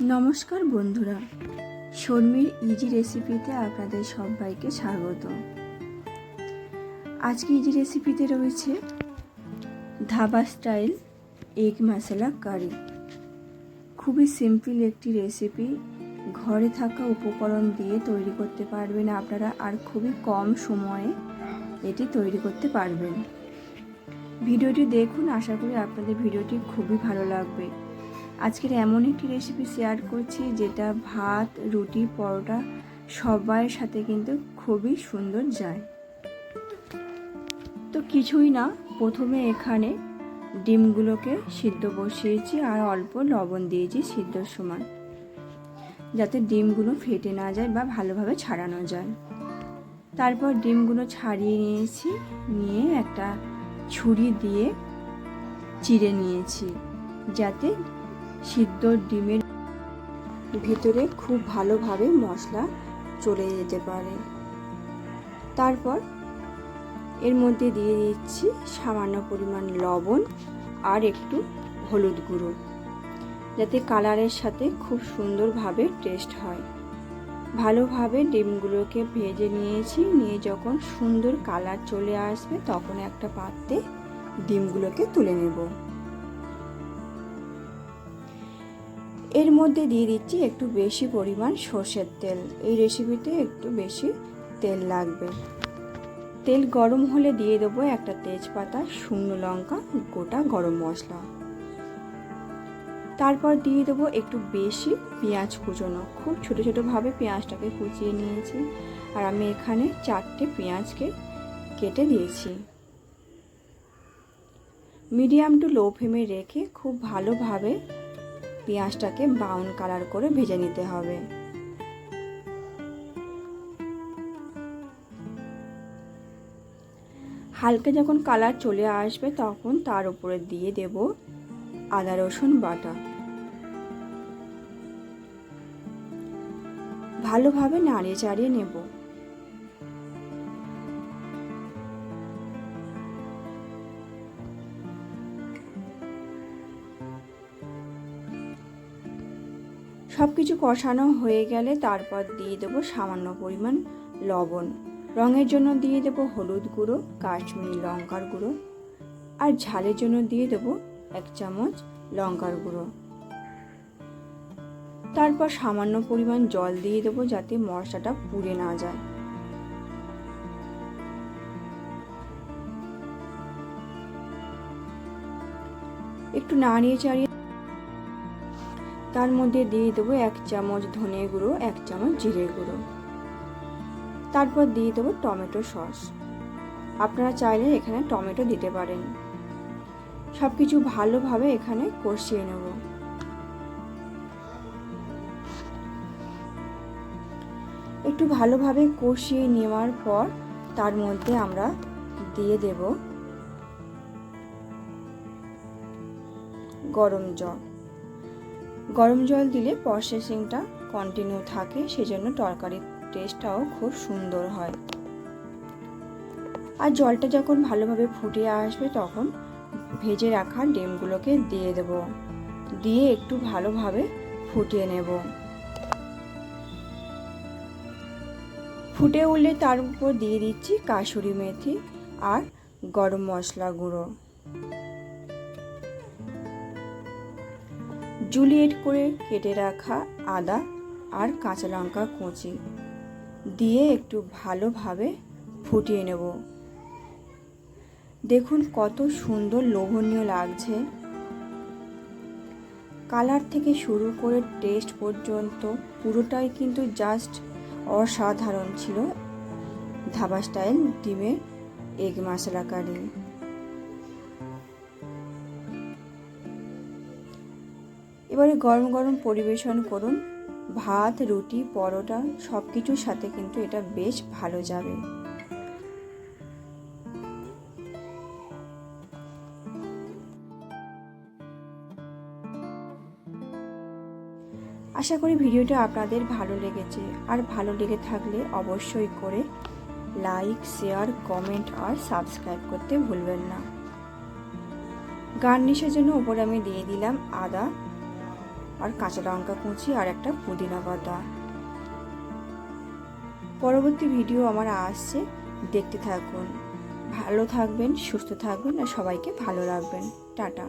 নমস্কার বন্ধুরা, শর্মির ইজি রেসিপিতে আপনাদের সবাইকে স্বাগত। আজকে ইজি রেসিপিতে রয়েছে dhaba style egg masala curry. খুবই সিম্পল একটি রেসিপি, ঘরে থাকা উপকরণ দিয়ে তৈরি করতে পারবেন আপনারা আর খুবই কম সময়ে এটি তৈরি করতে পারবেন। ভিডিওটি দেখুন, আশা করি আপনাদের ভিডিওটি খুবই ভালো লাগবে। আজকের এমন একটি রেসিপি শেয়ার করছি যেটা ভাত, রুটি, পরোটা সবার সাথে কিন্তু খুবই সুন্দর যায়। তো কিছুই না, প্রথমে এখানে ডিমগুলোকে সিদ্ধ বসিয়েছি আর অল্প লবণ দিয়েছি সিদ্ধর সময়, যাতে ডিমগুলো ফেটে না যায় বা ভালোভাবে ছাড়ানো যায়। তারপর ডিমগুলো ছাড়িয়ে নিয়েছি, নিয়ে একটা ছুরি দিয়ে চিড়ে নিয়েছি, যাতে সিদ্ধ ডিমের ভিতরে খুব ভালোভাবে মশলা চলে যেতে পারে। তারপর এর মধ্যে দিয়ে দিচ্ছি সামান্য পরিমাণ লবণ আর একটু হলুদ গুঁড়ো, যাতে কালারের সাথে খুব সুন্দরভাবে টেস্ট হয়। ভালোভাবে ডিমগুলোকে ভেজে নিয়েছি, নিয়ে যখন সুন্দর কালার চলে আসবে তখন একটা পাত্রে ডিমগুলোকে তুলে নেব। এর মধ্যে দিয়ে দিচ্ছি একটু বেশি পরিমাণ সর্ষের তেল। এই রেসিপিতে একটু বেশি তেল লাগবে। তেল গরম হলে দিয়ে দেবো একটা তেজপাতা, শুকনো লঙ্কা, গোটা গরম মশলা। তারপর দিয়ে দেবো একটু বেশি পেঁয়াজ কুচোনো। খুব ছোটো ছোটোভাবে পেঁয়াজটাকে কুচিয়ে নিয়েছি। আর আমি এখানে চারটে পেঁয়াজকে কেটে দিয়েছি। মিডিয়াম টু লো ফ্লেমে রেখে খুব ভালোভাবে পেঁয়াজটাকে ব্রাউন কালার করে ভেজে নিতে হবে। হালকা যখন কালার চলে আসবে তখন তার উপরে দিয়ে দেব আদা, রসুন বাটা। ভালোভাবে নাড়িয়ে চাড়িয়ে নেব। সব কিছু কষানো হয়ে গেলে তারপর দিয়ে দেবো সামান্য পরিমাণ লবণ। রঙের জন্য দিয়ে দেবো হলুদ গুঁড়ো, কাশ্মীরি লঙ্কার গুঁড়ো। আর ঝালের জন্য দিয়ে দেবো এক চামচ লঙ্কার গুঁড়ো। তারপর সামান্য পরিমাণ জল দিয়ে দেবো যাতে মশলাটা পুড়ে না যায়। একটু নাড়িয়ে চাড়িয়ে তার মধ্যে দিয়ে দেবো এক চামচ ধনে গুঁড়ো, এক চামচ জিরে গুঁড়ো। তারপর দিয়ে দেবো টমেটো সস। আপনারা চাইলে এখানে টমেটো দিতে পারেন। সব কিছু ভালোভাবে এখানে কষিয়ে নেব। একটু ভালোভাবে কষিয়ে নেওয়ার পর তার মধ্যে আমরা দিয়ে দেব গরম জল। গরম জল দিলে প্রসেসিংটা কন্টিনিউ থাকে, সেজন্য তরকারির টেস্টটাও খুব সুন্দর হয়। আর জলটা যখন ভালোভাবে ফুটে আসবে, তখন ভেজে রাখা ডিমগুলোকে দিয়ে দেব। দিয়ে একটু ভালোভাবে ফুটিয়ে নেব। ফুটে উঠলে তার উপর দিয়ে দিচ্ছি কাসুরি মেথি আর গরম মশলা গুঁড়ো। জুলিয়েট করে কেটে রাখা আদা আর কাঁচা লঙ্কা কুচি দিয়ে একটু ভালোভাবে ফুটিয়ে নেব। দেখুন কত সুন্দর লোভনীয় লাগছে। কালার থেকে শুরু করে টেস্ট পর্যন্ত পুরোটাই কিন্তু জাস্ট অসাধারণ ছিল। ধাবা স্টাইল ডিমের এগ মশলা কারি। এবারে গরম গরম পরিবেশন করুন। ভাত, রুটি, পরোটা সব কিছুর সাথে কিন্তু এটা বেশ ভালো যাবে। আশা করি ভিডিওটা আপনাদের ভালো লেগেছে। আর ভালো লেগে থাকলে অবশ্যই করে লাইক, শেয়ার, কমেন্ট আর সাবস্ক্রাইব করতে ভুলবেন না। গার্নিশের জন্য উপরে আমি দিয়ে দিলাম আদা আর কাঁচা লঙ্কা কুচি আর একটা পুদিনা পাতা। পরবর্তী ভিডিও আমার আসছে। দেখতে থাকুন। ভালো থাকবেন, সুস্থ থাকবেন আর সবাইকে ভালো রাখবেন। টাটা।